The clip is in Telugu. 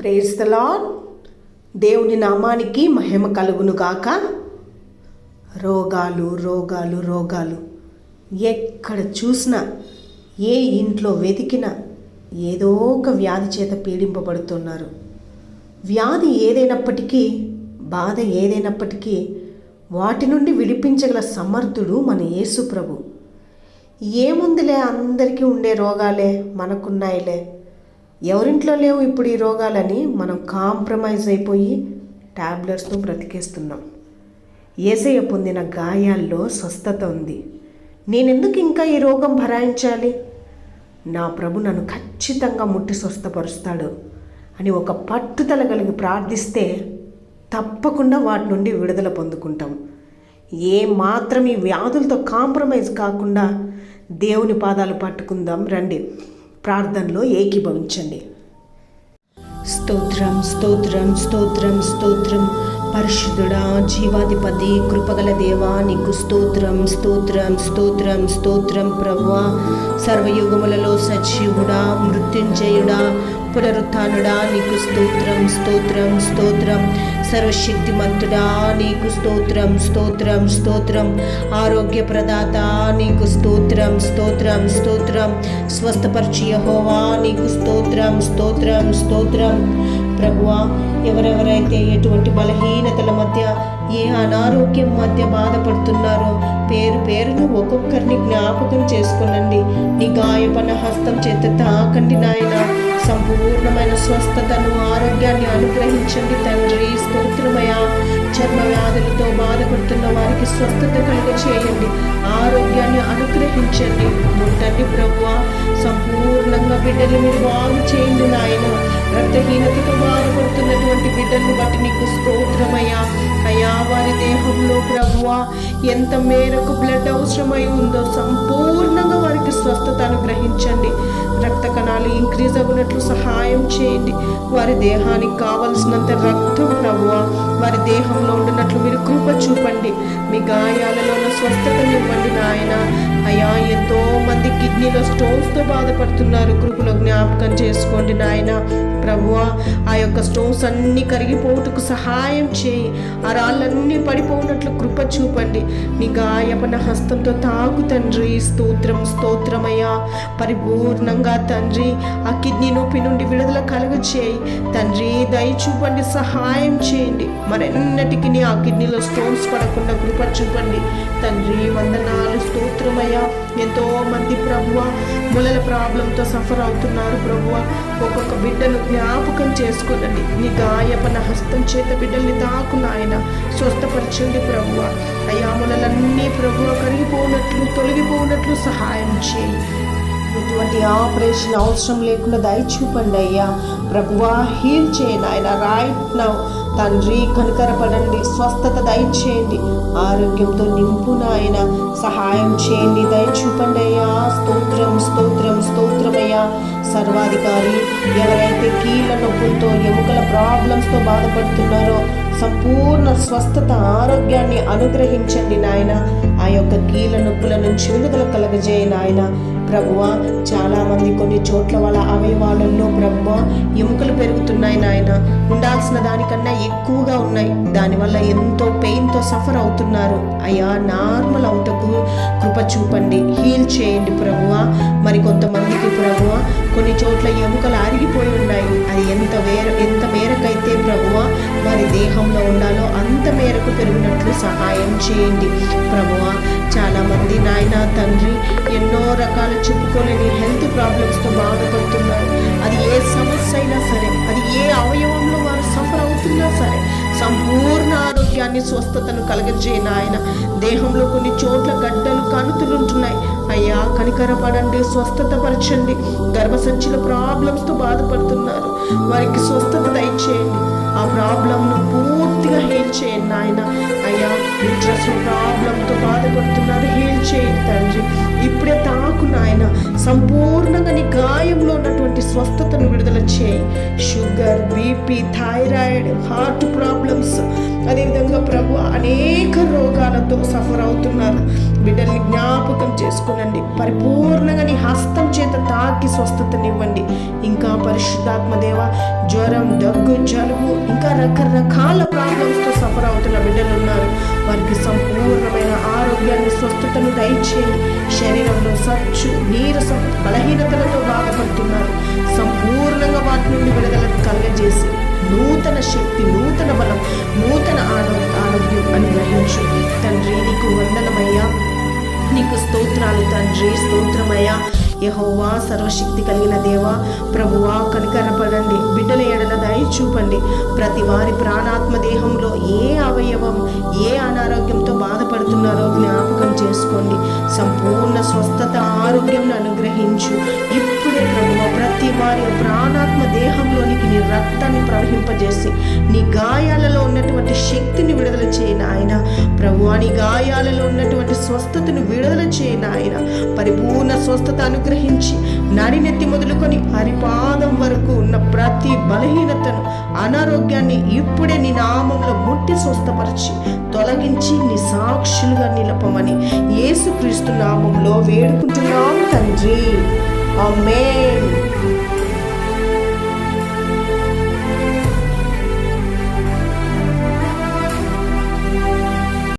ప్రేజ్ దేవుని నామానికి మహిమ కలుగును గాక. రోగాలు రోగాలు రోగాలు. ఎక్కడ చూసినా ఏ ఇంట్లో వెతికినా ఏదో ఒక వ్యాధి చేత పీడింపబడుతున్నారు. వ్యాధి ఏదైనప్పటికీ బాధ ఏదైనప్పటికీ వాటి నుండి విడిపించగల సమర్థుడు మన యేసు ప్రభు. ఏముందిలే అందరికీ ఉండే రోగాలే మనకున్నాయిలే. ఎవరింట్లో లేవు ఇప్పుడు ఈ రోగాలని మనం కాంప్రమైజ్ అయిపోయి ట్యాబ్లెట్స్తో బ్రతికేస్తున్నాం. ఏసయ్య పొందిన గాయాల్లో స్వస్థత ఉంది. నేనెందుకు ఇంకా ఈ రోగం భరాయించాలి? నా ప్రభు నన్ను ఖచ్చితంగా ముట్టి స్వస్థపరుస్తాడు అని ఒక పట్టుదల కలిగి ప్రార్థిస్తే తప్పకుండా వాటి నుండి విడుదల పొందుకుంటాం. ఏ మాత్రం ఈ వ్యాధులతో కాంప్రమైజ్ కాకుండా దేవుని పాదాలు పట్టుకుందాం. రండి. ప్రార్థనలో ఏకీభవించండి. స్తోత్రం స్తోత్రం స్తోత్రం స్తోత్రం. పరిశుద్ధుడా జీవాధిపతి కృపగల దేవా నీకు స్తోత్రం స్తోత్రం స్తోత్రం స్తోత్రం ప్రభువా. సర్వయుగములలో సజీవుడా మృత్యుంజయుడా పునరుత్నుడా నీకు స్తోత్రం స్తోత్రం స్తోత్రం. సర్వశక్తిమంతుడా నీకు స్తోత్రం స్తోత్రం స్తోత్రం. ఆరోగ్య ప్రదాత నీకు స్తోత్రం స్తోత్రం స్తోత్రం. స్వస్థపరిచి యహోవా నీకు స్తోత్రం స్తోత్రం స్తోత్రం. ప్రభువా ఎవరెవరైతే ఎటువంటి బలహీనతల మధ్య ఏ అనారోగ్యం మధ్య బాధపడుతున్నారో పేరు పేరును ఒక్కొక్కరిని జ్ఞాపకం చేసుకునండి. నీ హస్తం చేత తాకండి నాయన. సంపూర్ణమైన స్వస్థతను ఆరోగ్యాన్ని అనుగ్రహించండి తండ్రి. స్తోత్రమయ చర్మ వ్యాధులతో బాధపడుతున్న వారికి స్వస్థత కలుగ చేయండి ఆరోగ్యాన్ని అనుగ్రహించండి. ముట్టండి ప్రభువ. సంపూర్ణంగా బిడ్డలు మీరు బాగు చేయండి నాయన. రక్తహీనతతో బాధపడుతున్నటువంటి బిడ్డలను బట్టి నీకు స్తోత్రమయ్యా. అయ్యా వారి దేహంలో ప్రభువ ఎంత మేరకు బ్లడ్ అవసరమై ఉందో సంపూర్ణంగా వారికి స్వస్థత అనుగ్రహించండి రక్త కణాలు ఇంక్రీజ్ అవ్వనట్లు సహాయం చేయండి. వారి దేహానికి కావలసినంత రక్తం ప్రభువ వారి దేహంలో ఉండినట్లు మీరు కృప చూపండి. మీ గాయాలలో స్వస్థత ఇవ్వండి నాయన. అయ్యా ఎంతో మంది కిడ్నీలో స్టోన్స్తో బాధపడుతున్నారు. కృపలో జ్ఞాపకం చేసుకోండి నాయన. ప్రభువ ఆ యొక్క స్టోన్స్ అన్నీ కరిగిపోవుటకు సహాయం చేయి. ఆ రాళ్ళన్నీ పడిపోయినట్లు కృప చూపండి. నీ గాయపన హస్తంతో తాకు తండ్రి. స్తోత్రం స్తోత్రమయ్యా. పరిపూర్ణంగా తండ్రి ఆ కిడ్నీ నొప్పి నుండి విడుదల కలుగు చేయి తండ్రి దయ చూపండి సహాయం చేయండి. మరెన్నటికి ఆ కిడ్నీలో స్టోన్స్ పడకుండా కృప చూపండి. తండ్రి వందనాలు. స్తోత్రమయ్యా. ఎంతో మంది ప్రభువ ములల ప్రాబ్లంతో సఫర్ అవుతున్నారు ప్రభువ. ఒక్కొక్క బిడ్డను జ్ఞాపకం చేసుకునండి. నీ గాయపన హస్తం చేత బిడ్డల్ని తాకు నాయన. స్వస్థపరచండి ప్రభువ. అయ్యా ములలన్నీ ప్రభువ కరిగిపోనట్లు తొలగిపోనట్లు సహాయం చేయి. ఎటువంటి ఆపరేషన్ అవసరం లేకుండా దయ చూపండి అయ్యా. ప్రభువా హీల్ చేయండి. ఆయన రైట్ నౌ తండ్రి కనుకరపడండి. స్వస్థత దయచేయండి. ఆరోగ్యంతో నింపు నాయన సహాయం చేయండి. దయ చూపండి అయ్యా. స్తోత్రం స్తోత్రం స్తోత్రమయ్యా సర్వాధికారి ఎవరైతే కీళ్ళ నొప్పులతో ఎముకల ప్రాబ్లమ్స్తో బాధపడుతున్నారో సంపూర్ణ స్వస్థత ఆరోగ్యాన్ని అనుగ్రహించండి నాయన. ఆ యొక్క కీళ్ళ నొప్పుల నుంచి విడుదల కలగజేయ నాయన. ప్రభువ చాలామంది కొన్ని చోట్ల వాళ్ళ అవయవాలలో ప్రభువ ఎముకలు పెరుగుతున్నాయి నాయన. ఉండాల్సిన దానికన్నా ఎక్కువగా ఉన్నాయి. దానివల్ల ఎంతో పెయిన్తో సఫర్ అవుతున్నారు. అయ్యా నార్మల్ అవుటకు కృప చూపండి. హీల్ చేయండి ప్రభువ. మరి కొంతమందికి ప్రభువ కొన్ని చోట్ల ఎముకలు అరిగిపోయి ఉన్నాయి. అది ఎంత వేర ఎంత మేరకైతే ప్రభువ వారి దేహంలో ఉండాలో అంత మేరకు పెరిగినట్లు సహాయం చేయండి. ప్రభువ చాలామంది నాయన తండ్రి ఎన్నో రకాల చెప్పుకోలేని హెల్త్ ప్రాబ్లమ్స్తో బాధపడుతున్నారు. అది ఏ సమస్య అయినా సరే అది ఏ అవయవంలో వారు సఫర్ అవుతున్నా సరే ఆరోగ్యాన్ని స్వస్థతను కలగజేయన ఆయన దేహంలో కొన్ని చోట్ల గడ్డలు కనుతులుంటున్నాయి. అయ్యా కనికరపడండి స్వస్థత పరచండి గర్భసంచుల ప్రాబ్లమ్స్తో బాధపడుతున్నారు. వారికి స్వస్థత దయచేయండి. ఆ ప్రాబ్లంను పూర్తిగా హీల్ చేయండి నాయన. అయ్యా డ్రెస్ ప్రాబ్లంతో బాధపడుతున్నారు. హీల్ చేయండి తండ్రి. ఇప్పుడే తాకు నాయన. సంపూర్ణంగా నీ గాయంలో ఉన్నటువంటి స్వస్థతను విడుదల చేయి. Sugar BP thyroid heart problems అదేవిధంగా ప్రభు అనేక రోగాలతో సఫర్ అవుతున్నారు. బిడ్డల్ని జ్ఞాపకం చేసుకునండి. పరిపూర్ణంగా నీ హస్తం చేత తాకి స్వస్థతనివ్వండి. ఇంకా పరిశుద్ధాత్మ దేవ జ్వరం దగ్గు జలుబు ఇంకా రకరకాల ప్రాబ్లమ్స్తో సఫర్ అవుతున్న బిడ్డలు ఉన్నారు. వారికి సంపూర్ణమైన ఆరోగ్యాన్ని స్వస్థతను దయచేయండి. శరీరంలో సచ్చు నీరసం బలహీనతలతో బాధపడుతున్నారు. సంపూర్ణంగా వాటి నుండి విడుదల కలగజేసి నూతన శక్తి నూతన బలం నూతన ఆరో ఆరోగ్యం అనుగ్రహించు. తండ్రి నీకు వందనమైన నీకు స్తోత్రాలు తండ్రి. స్తోత్రమయ్యా. యహోవా సర్వశక్తి కలిగిన దేవా ప్రభువా కనికరపడండి. బిడ్డల ఎడల దయ చూపండి. ప్రతి వారి ప్రాణాత్మ దేహంలో ఏ అవయవం ఏ అనారోగ్యంతో బాధపడుతున్నారో జ్ఞాపకం చేసుకోండి. సంపూర్ణ స్వస్థత ఆరోగ్యం అనుగ్రహించు ఇప్పుడే ప్రభువ ప్రతి వారి ప్రాణాత్మ రక్తాన్ని ప్రవహింపజేసి నీ గాయాలలో ఉన్నటువంటి శక్తిని విడుదల చేయను ఆయన. ప్రభువా నీ గాయాలలో ఉన్నటువంటి స్వస్థతను విడుదల చేయను ఆయన. పరిపూర్ణ స్వస్థత అనుగ్రహించి నడినెత్తి మొదలుకొని హరిపాదం వరకు ఉన్న ప్రతి బలహీనతను అనారోగ్యాన్ని ఇప్పుడే నీ నామంలో ముట్టి స్వస్థపరిచి తొలగించి నీ సాక్షులుగా నిలపమని యేసుక్రీస్తు నామంలో వేడుకుంటున్నాం తండ్రి. ఆమేన్.